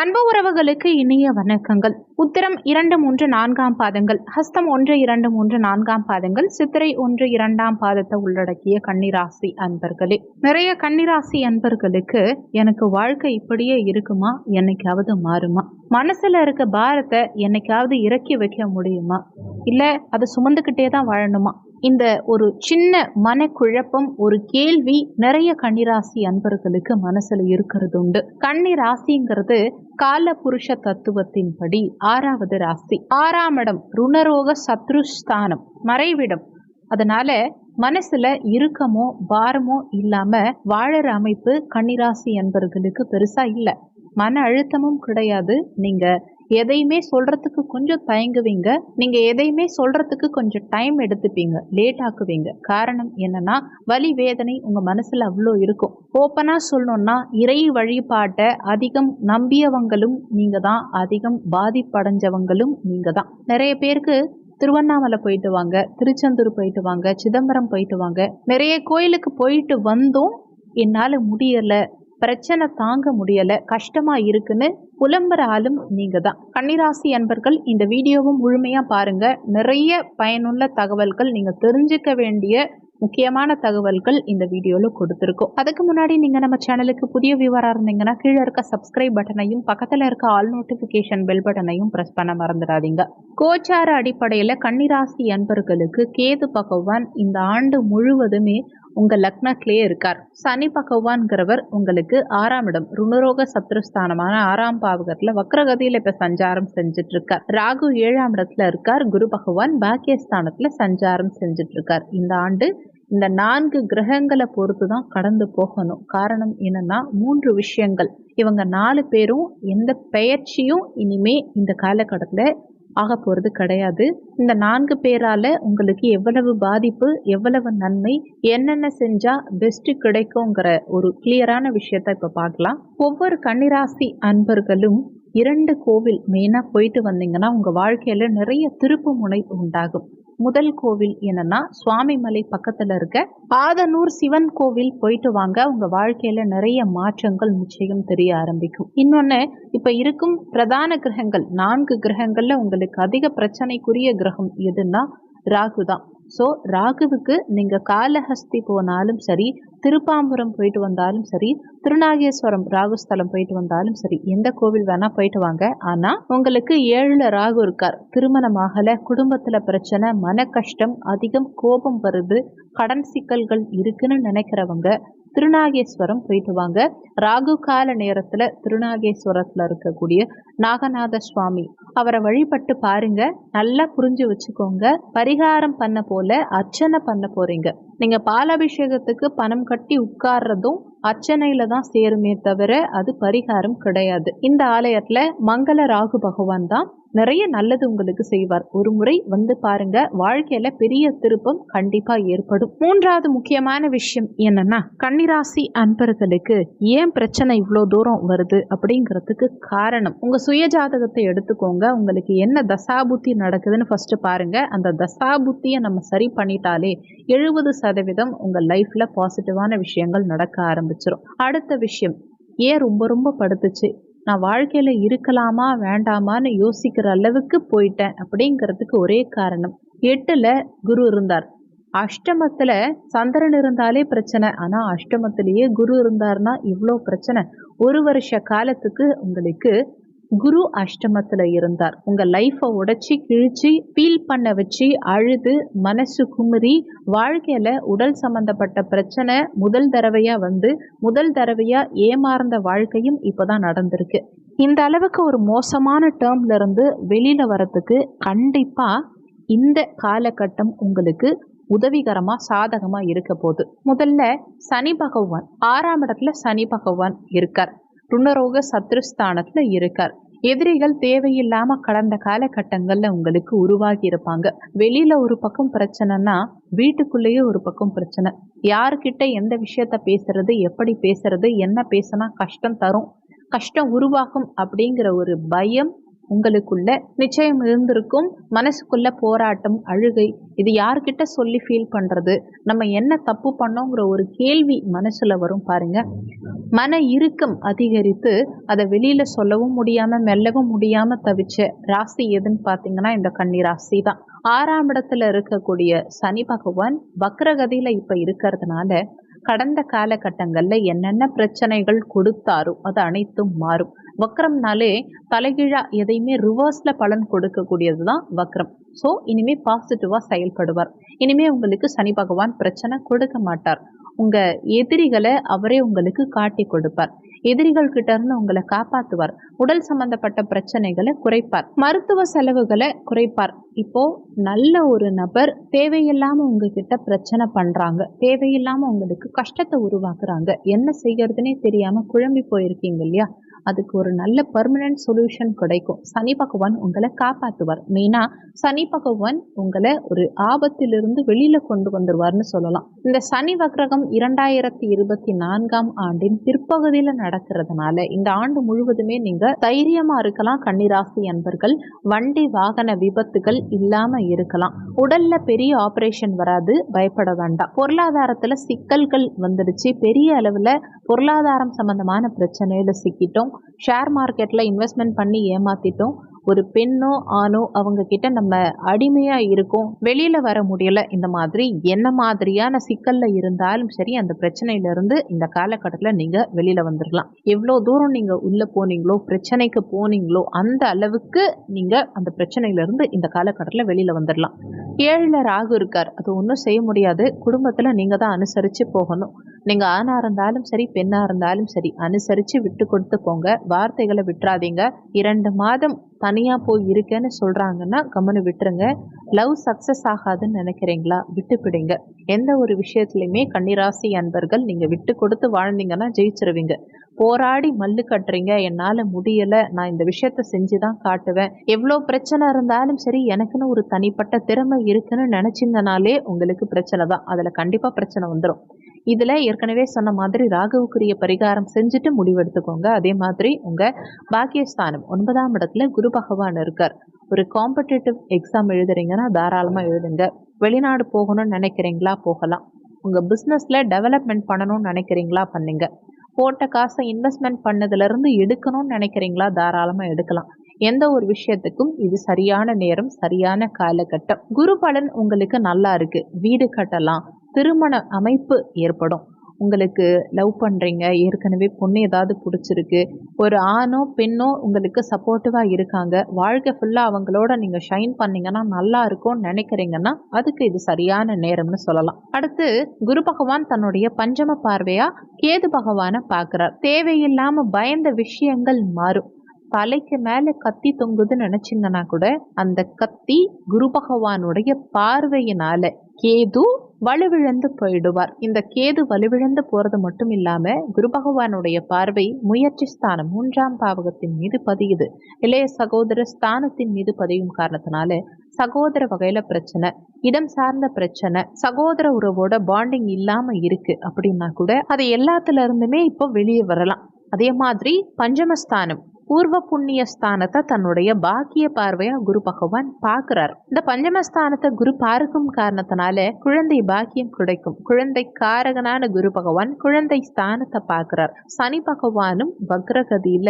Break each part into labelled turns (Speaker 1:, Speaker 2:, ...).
Speaker 1: அன்பு உறவுகளுக்கு இனிய வணக்கங்கள். உத்திரம் இரண்டு மூன்று நான்காம் பாதங்கள் ஹஸ்தம் ஒன்று இரண்டு மூன்று நான்காம் பாதங்கள் சித்திரை ஒன்று இரண்டாம் பாதத்தை உள்ளடக்கிய கன்னிராசி அன்பர்களே. நிறைய கன்னிராசி அன்பர்களுக்கு எனக்கு வாழ்க்கை இப்படியே இருக்குமா? என்னைக்காவது மாறுமா? மனசுல இருக்க பாரத்தை என்னைக்காவது இறக்கி வைக்க முடியுமா? இல்ல அதை சுமந்துக்கிட்டே தான் வாழணுமா? இந்த ஒரு சின்ன மனக்குழப்பம் ஒரு கேள்வி நிறைய கன்னிராசி அன்பர்களுக்கு மனசுல இருக்கிறது உண்டு. கன்னிராசிங்கிறது கால புருஷ தத்துவத்தின்படி ஆறாவது ராசி. ஆறாம் இடம் ருணரோக சத்ருஸ்தானம் மறைவிடம். அதனால மனசுல இறுக்கமோ பாரமோ இல்லாம வாழற அமைப்பு கன்னிராசி அன்பர்களுக்கு பெருசா இல்லை. மன அழுத்தமும் கிடையாது. நீங்க எதையுமே சொல்றதுக்கு கொஞ்சம் தயங்குவீங்க. நீங்க எதையுமே சொல்றதுக்கு கொஞ்சம் டைம் எடுத்துப்பீங்க. லேட் ஆக்குவீங்க. காரணம் என்னன்னா வலி வேதனை உங்க மனசுல அவ்வளோ இருக்கும். ஓப்பனா சொல்லணும்னா இறை வழிபாட்டை அதிகம் நம்பியவங்களும் நீங்க தான். அதிகம் பாதிப்படைஞ்சவங்களும் நீங்க தான். நிறைய பேருக்கு திருவண்ணாமலை போயிட்டு வாங்க திருச்செந்தூர் போயிட்டு வாங்க சிதம்பரம் போயிட்டு வாங்க. நிறைய கோயிலுக்கு போயிட்டு வந்தும் என்னால் முடியலை. பிரச்சனை தாங்க முடியலை கஷ்டமாக இருக்குன்னு புலம்புற ஆளும் நீங்கள் தான் கன்னிராசி அன்பர்கள் இந்த வீடியோவும் முழுமையாக பாருங்கள் நிறைய பயனுள்ள தகவல்கள் நீங்கள் தெரிஞ்சுக்க வேண்டிய முக்கியமான தகவல்கள் இந்த வீடியோவில் கொடுத்துருக்கோம். அதுக்கு முன்னாடி நீங்கள் நம்ம சேனலுக்கு புதிய வியூவராக இருந்தீங்கன்னா கீழே இருக்க சப்ஸ்கிரைப் பட்டனையும் பக்கத்தில் இருக்க ஆல் நோட்டிஃபிகேஷன் பெல் பட்டனையும் ப்ரெஸ் பண்ண மறந்துடாதீங்க. கோச்சார அடிப்படையில் கன்னிராசி அன்பர்களுக்கு கேது பகவான் இந்த ஆண்டு முழுவதுமே உங்க லக்னத்திலேயே இருக்கார். சனி பகவான்கிறவர் உங்களுக்கு ஆறாம் இடம் ருணரோக சத்ருஸ்தானமான ஆறாம் பாவகத்துல வக்ரகதியில இப்ப சஞ்சாரம் செஞ்சுட்டு இருக்கார் ராகு ஏழாம் இடத்துல இருக்கார் குரு பகவான் பாக்கியஸ்தானத்துல சஞ்சாரம் செஞ்சுட்டு இருக்கார் இந்த ஆண்டு இந்த நான்கு கிரகங்களை பொறுத்து தான் கடந்து போகணும். காரணம் என்னன்னா மூன்று விஷயங்கள். இவங்க நாலு பேரும் எந்த பெயர்ச்சியும் இனிமே இந்த காலகட்டத்தில் ஆக போகிறது கிடையாது. இந்த நான்கு பேரால் உங்களுக்கு எவ்வளவு பாதிப்பு எவ்வளவு நன்மை என்னென்ன செஞ்சால் பெஸ்ட்டு கிடைக்குங்கிற ஒரு கிளியரான விஷயத்த இப்போ பார்க்கலாம். ஒவ்வொரு கன்னிராசி அன்பர்களும் இரண்டு கோவில் மெயினாக போயிட்டு வந்தீங்கன்னா உங்கள் வாழ்க்கையில் நிறைய திருப்பு முனை உண்டாகும். முதல் கோவில் என்னன்னா சுவாமிமலை பக்கத்தில் இருக்க ஆதனூர் சிவன் கோவில் போயிட்டு வாங்க. உங்க வாழ்க்கையில நிறைய மாற்றங்கள் நிச்சயம் தெரிய ஆரம்பிக்கும். இன்னொன்று இப்போ இருக்கும் பிரதான கிரகங்கள் நான்கு கிரகங்கள்ல உங்களுக்கு அதிக பிரச்சனைக்குரிய கிரகம் எதுன்னா ராகு தான். ஸோ ராகுவுக்கு நீங்கள் காலஹஸ்தி போனாலும் சரி திருப்பாம்புரம் போயிட்டு வந்தாலும் சரி திருநாகேஸ்வரம் ராகுஸ்தலம் போயிட்டு வந்தாலும் சரி எந்த கோவில் வேணால் போயிட்டு வாங்க. ஆனால் உங்களுக்கு ஏழில் ராகு இருக்கார். திருமணமாகலை குடும்பத்தில் பிரச்சனை மன கஷ்டம் அதிகம் கோபம் வருது கடன் சிக்கல்கள் இருக்குன்னு நினைக்கிறவங்க திருநாகேஸ்வரம் போயிட்டு வாங்க. ராகு கால நேரத்தில் திருநாகேஸ்வரத்தில் இருக்கக்கூடிய நாகநாத சுவாமி அவரை வழிபட்டு பாருங்க. நல்லா புரிஞ்சு வச்சுக்கோங்க. பரிகாரம் பண்ண போல அர்ச்சனை பண்ண போறீங்க. நீங்கள் பாலாபிஷேகத்துக்கு பணம் கட்டி உட்கார்றதும் அர்ச்சனையில தான் சேருமே தவிர அது பரிகாரம் கிடையாது. இந்த ஆலயத்துல மங்கள ராகு பகவான் தான் நிறைய நல்லது உங்களுக்கு செய்வார். ஒரு முறை வந்து பாருங்க வாழ்க்கையில பெரிய திருப்பம் கண்டிப்பா ஏற்படும். மூன்றாவது முக்கியமான விஷயம் என்னன்னா கன்னிராசி அன்பர்களுக்கு ஏன் பிரச்சனை இவ்வளோ தூரம் வருது அப்படிங்கிறதுக்கு காரணம். உங்க சுய ஜாதகத்தை எடுத்துக்கோங்க. உங்களுக்கு என்ன தசாபுத்தி நடக்குதுன்னு ஃபர்ஸ்ட் பாருங்க. அந்த தசாபுத்தியை நம்ம சரி பண்ணிட்டாலே எழுபது சதவீதம் விதம் உங்கள் லைஃப்பில் பாசிட்டிவான விஷயங்கள் நடக்க ஆரம்பிச்சிடும் அடுத்த விஷயம் ஏன் ரொம்ப ரொம்ப படுத்துச்சு? நான் வாழ்க்கையில் இருக்கலாமா வேண்டாமான்னு யோசிக்கிற அளவுக்கு போயிட்டேன் அப்படிங்கிறதுக்கு ஒரே காரணம் எட்டில் குரு இருந்தார். அஷ்டமத்தில் சந்திரன் இருந்தாலே பிரச்சனை ஆனால் அஷ்டமத்திலேயே குரு இருந்தார்னா இவ்வளோ பிரச்சனை. ஒரு வருஷ காலத்துக்கு உங்களுக்கு குரு அஷ்டமத்தில் இருந்தார். உங்கள் லைஃப்பை உடைச்சி கிழிச்சு ஃபீல் பண்ண வச்சு அழுது மனசு குமுறி வாழ்க்கையில் உடல் சம்மந்தப்பட்ட பிரச்சனை முதல் தடவையாக வந்து முதல் தடவையாக ஏமாறந்த வாழ்க்கையும் இப்போ தான் நடந்திருக்கு. இந்த அளவுக்கு ஒரு மோசமான டேர்ம்லேருந்து வெளியில் வரத்துக்கு கண்டிப்பாக இந்த காலகட்டம் உங்களுக்கு உதவிகரமாக சாதகமாக இருக்க போகுது. முதல்ல சனி பகவான் ஆறாம் இடத்துல சனி பகவான் இருக்கார். ருணரோக சத்ருஸ்தானத்தில் இருக்கார். எதிரிகள் தேவையில்லாம கடந்த காலகட்டங்கள்ல உங்களுக்கு உருவாகி இருப்பாங்க. வெளியில ஒரு பக்கம் பிரச்சனைனா வீட்டுக்குள்ளேயே ஒரு பக்கம் பிரச்சனை. யாருக்கிட்ட எந்த விஷயத்த பேசுறது எப்படி பேசுறது என்ன பேசினா கஷ்டம் தரும். கஷ்டம் உருவாகும் அப்படிங்கிற ஒரு பயம் உங்களுக்குள்ள நிச்சயம் இருந்திருக்கும். மனசுக்குள்ள போராட்டம் அழுகை இது யார்கிட்ட சொல்லி ஃபீல் பண்ணுறது நம்ம என்ன தப்பு பண்ணோங்கிற ஒரு கேள்வி மனசில் வரும் பாருங்க. மன இறுக்கம் அதிகரித்து அதை வெளியில் சொல்லவும் முடியாமல் மெல்லவும் முடியாமல் தவிச்ச ராசி எதுன்னு பார்த்தீங்கன்னா இந்த கன்னி ராசி தான். ஆறாம் இடத்துல இருக்கக்கூடிய சனி பகவான் வக்ரகதியில் இப்போ இருக்கிறதுனால கடந்த காலகட்டங்களில் என்னென்ன பிரச்சனைகள் கொடுத்தாரோ அது அனைத்தும் மாறும். வக்ரம்னாலே தலைகீழா எதையுமே ரிவர்ஸில் பலன் கொடுக்கக்கூடியது தான் வக்ரம். ஸோ இனிமேல் பாசிட்டிவாக செயல்படுவார். இனிமேல் உங்களுக்கு சனி பகவான் பிரச்சனை கொடுக்க மாட்டார். உங்கள் எதிரிகளை அவரே உங்களுக்கு காட்டி கொடுப்பார். எதிரிகள் கிட்ட இருந்து உங்களை காப்பாற்றுவார் உடல் சம்பந்தப்பட்ட பிரச்சனைகளை குறைப்பார். மருத்துவ செலவுகளை குறைப்பார். இப்போ நல்ல ஒரு நபர் தேவையில்லாம உங்ககிட்ட பிரச்சனை பண்றாங்க. தேவையில்லாம உங்களுக்கு கஷ்டத்தை உருவாக்குறாங்க. என்ன செய்யறதுனே தெரியாம குழம்பி போயிருக்கீங்க இல்லையா? அதுக்கு ஒரு நல்ல பர்மனன்ட் சொல்யூஷன் கிடைக்கும். சனி பகவான் உங்களை காப்பாற்றுவார் மெயினாக சனி பகவான் உங்களை ஒரு ஆபத்திலிருந்து வெளியில் கொண்டு வந்துடுவார்னு சொல்லலாம். இந்த சனி வக்ரகம் இரண்டாயிரத்தி இருபத்தி நான்காம் ஆண்டின் பிற்பகுதியில் நடக்கிறதுனால இந்த ஆண்டு முழுவதுமே நீங்கள் தைரியமாக இருக்கலாம் கன்னிராசி அன்பர்கள். வண்டி வாகன விபத்துகள் இல்லாமல் இருக்கலாம். உடல்ல பெரிய ஆபரேஷன் வராது பயப்பட வேண்டாம். பொருளாதாரத்தில் சிக்கல்கள் வந்துடுச்சு. பெரிய அளவில் பொருளாதாரம் சம்மந்தமான பிரச்சனையில் சிக்கிட்டோம். ஷேர் மார்க்கெட்டில் இன்வெஸ்ட்மெண்ட் பண்ணி ஏமாற்றிட்டோம் ஒரு பெண்ணோ ஆணோ அவங்க கிட்ட நம்ம அடிமையாக இருக்கோம். வெளியில் வர முடியல. இந்த மாதிரி என்ன மாதிரியான சிக்கலில் இருந்தாலும் சரி அந்த பிரச்சனையிலேருந்து இந்த காலகட்டத்தில் நீங்கள் வெளியில் வந்துடலாம் எவ்வளோ தூரம் நீங்கள் உள்ளே போனீங்களோ பிரச்சனைக்கு போனீங்களோ அந்த அளவுக்கு நீங்கள் அந்த பிரச்சனையிலேருந்து இந்த காலகட்டத்தில் வெளியில் வந்துடலாம் ஏழில் ராகு இருக்கார். அது ஒன்றும் செய்ய முடியாது. குடும்பத்தில் நீங்கள் தான் அனுசரித்து போகணும். நீங்கள் ஆணாக இருந்தாலும் சரி பெண்ணாக இருந்தாலும் சரி அனுசரித்து விட்டு கொடுத்து போங்க. வார்த்தைகளை விட்டுறாதீங்க. இரண்டு மாதம் தனியாக போய் இருக்கேன்னு சொல்கிறாங்கன்னா கம்முன்னு விட்டுருங்க. லவ் சக்ஸஸ் ஆகாதுன்னு நினைக்கிறீங்களா? விட்டுப்பிடுங்க. எந்த ஒரு விஷயத்துலையுமே கன்னிராசி அன்பர்கள் நீங்கள் விட்டு கொடுத்து வாழ்ந்தீங்கன்னா ஜெயிச்சிருவீங்க. போராடி மல்லு கட்டுறீங்க. என்னால் முடியலை. நான் இந்த விஷயத்த செஞ்சு தான் காட்டுவேன். எவ்வளோ பிரச்சனை இருந்தாலும் சரி எனக்குன்னு ஒரு தனிப்பட்ட திறமை இருக்குன்னு நினச்சிங்கனாலே உங்களுக்கு பிரச்சனை தான் அதில் கண்டிப்பாக பிரச்சனை வந்துடும் இதில் ஏற்கனவே சொன்ன மாதிரி ராகுவுக்குரிய பரிகாரம் செஞ்சுட்டு முடிவெடுத்துக்கோங்க. அதே மாதிரி உங்கள் பாக்கியஸ்தானம் ஒன்பதாம் இடத்துல குரு பகவான் இருக்கார். ஒரு காம்படிட்டிவ் எக்ஸாம் எழுதுறீங்கன்னா தாராளமாக எழுதுங்க. வெளிநாடு போகணும்னு நினைக்கிறீங்களா? போகலாம். உங்கள் பிஸ்னஸில் டெவலப்மெண்ட் பண்ணணும்னு நினைக்கிறீங்களா? பண்ணுங்க. போட்ட காசை இன்வெஸ்ட்மெண்ட் பண்ணதுலேருந்து எடுக்கணும்னு நினைக்கிறீங்களா? தாராளமாக எடுக்கலாம். எந்த ஒரு விஷயத்துக்கும் இது சரியான நேரம் சரியான காலகட்டம். குரு பலன் உங்களுக்கு நல்லா இருக்கு. வீடு கட்டலாம். திருமண அமைப்பு ஏற்படும். உங்களுக்கு லவ் பண்ணுறீங்க ஏற்கனவே பொண்ணு ஏதாவது பிடிச்சிருக்கு. ஒரு ஆணோ பெண்ணோ உங்களுக்கு சப்போர்ட்டிவாக இருக்காங்க. வாழ்க்கை ஃபுல்லாக அவங்களோட நீங்கள் ஷைன் பண்ணீங்கன்னா நல்லா இருக்கும்னு நினைக்கிறீங்கன்னா அதுக்கு இது சரியான நேரம்னு சொல்லலாம். அடுத்து குரு பகவான் தன்னுடைய பஞ்சம பார்வையாக கேது பகவானை பார்க்குறார். தேவையில்லாமல் பயந்த விஷயங்கள் மாறும். தலைக்கு மேலே கத்தி தொங்குதுன்னு நினச்சிங்கன்னா கூட அந்த கத்தி குரு பகவானுடைய பார்வையினால கேது வலுவிழந்து போயிடுவார். இந்த கேது வலுவிழந்து போறது மட்டும் இல்லாம குரு பகவானுடைய பார்வை முயற்சி ஸ்தானம் மூன்றாம் பாவகத்தின் மீது பதியுது. இளைய சகோதர ஸ்தானத்தின் மீது பதியும் காரணத்தினால சகோதர வகையில பிரச்சனை இடம் சார்ந்த பிரச்சனை சகோதர உறவோட பாண்டிங் இல்லாம இருக்கு அப்படின்னா கூட அது எல்லாத்துல இருந்துமே இப்போ வெளியே வரலாம். அதே மாதிரி பஞ்சமஸ்தானம் பூர்வ புண்ணிய ஸ்தானத்தை தன்னுடைய பாக்கிய பார்வையா குரு பகவான் பார்க்கிறார். இந்த பஞ்சமஸ்தானத்தை குரு பார்க்கும் காரணத்தினால குழந்தை பாக்கியம் கிடைக்கும். குழந்தை காரகனான குரு பகவான் குழந்தை ஸ்தானத்தை பார்க்கிறார். சனி பகவானும் வக்ரகதியில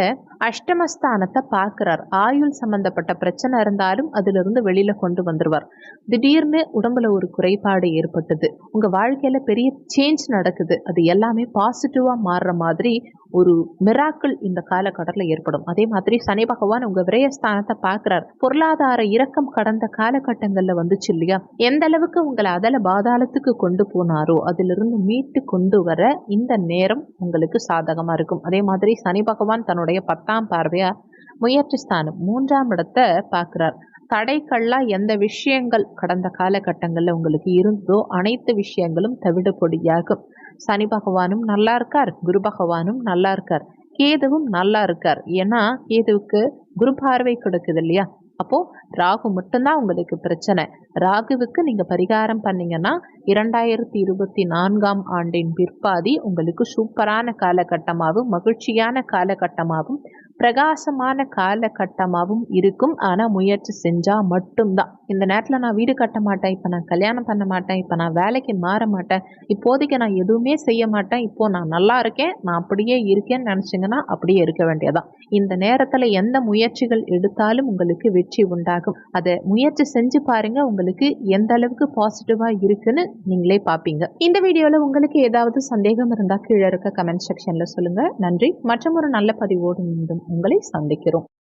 Speaker 1: அஷ்டமஸ்தானத்தை பார்க்கிறார். ஆயுள் சம்பந்தப்பட்ட பிரச்சனை இருந்தாலும் அதுல இருந்து வெளியில கொண்டு வந்துருவார். திடீர்னு உடம்புல ஒரு குறைபாடு ஏற்பட்டது. உங்க வாழ்க்கையில பெரிய சேஞ்ச் நடக்குது. அது எல்லாமே பாசிட்டிவா மாறுற மாதிரி ஒரு மிராக்கள் இந்த காலகட்டத்தில் ஏற்படும். அதே மாதிரி சனி பகவான் உங்க விரயஸ்தானத்தை பார்க்கிறார். பொருளாதார இறக்கம் கடந்த காலகட்டங்களில் வந்துச்சு இல்லையா? எந்த அளவுக்கு உங்களை அதில் பாதாளத்துக்கு கொண்டு போனாரோ அதிலிருந்து மீட்டு கொண்டு வர இந்த நேரம் உங்களுக்கு சாதகமாக இருக்கும். அதே மாதிரி சனி பகவான் தன்னுடைய பத்தாம் பார்வையா முயற்சி ஸ்தானம் மூன்றாம் இடத்தை பார்க்கிறார். தடைக்கல்லாக எந்த விஷயங்கள் கடந்த காலகட்டங்களில் உங்களுக்கு இருந்ததோ அனைத்து விஷயங்களும் தவிடுபொடியாகும் சனி பகவானும் நல்லா இருக்கார் குரு பகவானும் நல்லா இருக்கார் கேதுவும் நல்லா இருக்கார். ஏன்னா கேதுவுக்கு குரு பார்வை கொடுக்குது இல்லையா? அப்போ ராகு மட்டும்தான் உங்களுக்கு பிரச்சனை. ராகுவுக்கு நீங்க பரிகாரம் பண்ணீங்கன்னா இரண்டாயிரத்தி இருபத்தி நான்காம் ஆண்டின் பிற்பாதி உங்களுக்கு சூப்பரான காலகட்டமாகவும் மகிழ்ச்சியான காலகட்டமாகவும் பிரகாசமான காலகட்டமாகவும் இருக்கும். ஆனால் முயற்சி செஞ்சால் மட்டும்தான். இந்த நேரத்தில் நான் வீடு கட்ட மாட்டேன். இப்போ நான் கல்யாணம் பண்ண மாட்டேன். இப்போ நான் வேலைக்கு மாற மாட்டேன். இப்போதைக்கு நான் எதுவுமே செய்ய மாட்டேன். இப்போது நான் நல்லா இருக்கேன். நான் அப்படியே இருக்கேன்னு நினச்சிங்கன்னா அப்படியே இருக்க வேண்டியதான் இந்த நேரத்தில் எந்த முயற்சிகள் எடுத்தாலும் உங்களுக்கு வெற்றி உண்டாகும். அதை முயற்சி செஞ்சு பாருங்கள் உங்களுக்கு எந்த அளவுக்கு பாசிட்டிவாக இருக்குன்னு நீங்களே பார்ப்பீங்க இந்த வீடியோவில் உங்களுக்கு ஏதாவது சந்தேகம் இருந்தால் கீழே இருக்க கமெண்ட் செக்ஷனில் சொல்லுங்கள் நன்றி. மற்றும் ஒரு நல்ல பதிவோடு மீண்டும் உங்களை சந்திக்கிறோம்.